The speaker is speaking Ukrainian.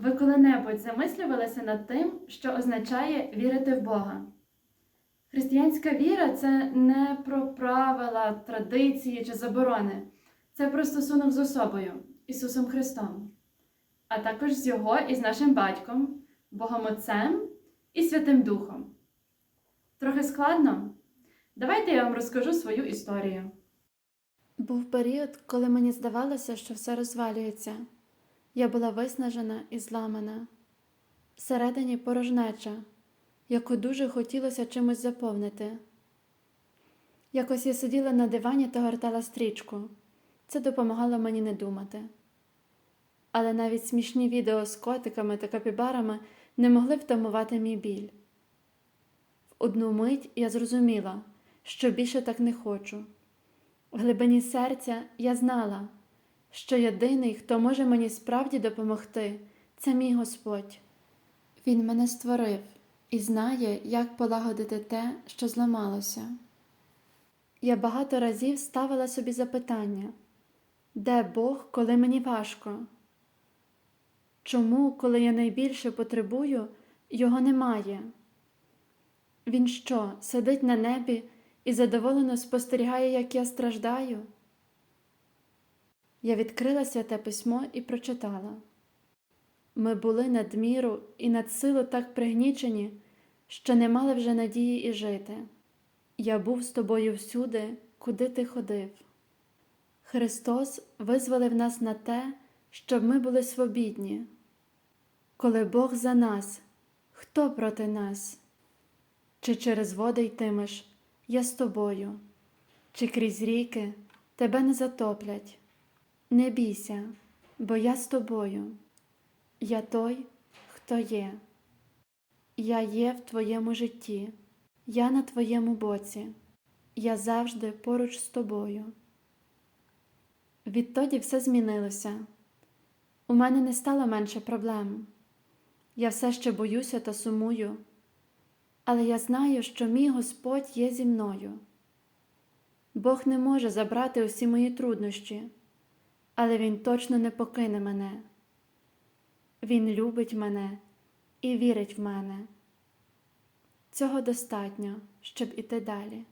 Ви коли-небудь замислювалися над тим, що означає вірити в Бога? Християнська віра це не про правила, традиції чи заборони. Це про стосунок з особою, Ісусом Христом, а також з Його і з нашим батьком, Богом Отцем і Святим Духом. Трохи складно? Давайте я вам розкажу свою історію. Був період, коли мені здавалося, що все розвалюється. Я була виснажена і зламана. Всередині порожнеча, яку дуже хотілося чимось заповнити. Якось я сиділа на дивані та гортала стрічку. Це допомагало мені не думати. Але навіть смішні відео з котиками та капібарами не могли втамувати мій біль. В одну мить я зрозуміла, що більше так не хочу. В глибині серця я знала, що єдиний, хто може мені справді допомогти, це мій Господь. Він мене створив і знає, як полагодити те, що зламалося. Я багато разів ставила собі запитання, де Бог, коли мені важко? Чому, коли я найбільше потребую, його немає? Він що, сидить на небі і задоволено спостерігає, як я страждаю? Я відкрила святе письмо і прочитала. Ми були надміру і над силу так пригнічені, що не мали вже надії і жити. Я був з тобою всюди, куди ти ходив. Христос визволив нас на те, щоб ми були свобідні. Коли Бог за нас, хто проти нас? Чи через води йтимеш, я з тобою, чи крізь ріки тебе не затоплять. Не бійся, бо я з тобою. Я той, хто є. Я є в твоєму житті, я на твоєму боці, я завжди поруч з тобою. Відтоді все змінилося. У мене не стало менше проблем. Я все ще боюся та сумую, але я знаю, що мій Господь є зі мною. Бог не може забрати усі мої труднощі, але Він точно не покине мене. Він любить мене і вірить в мене. Цього достатньо, щоб іти далі.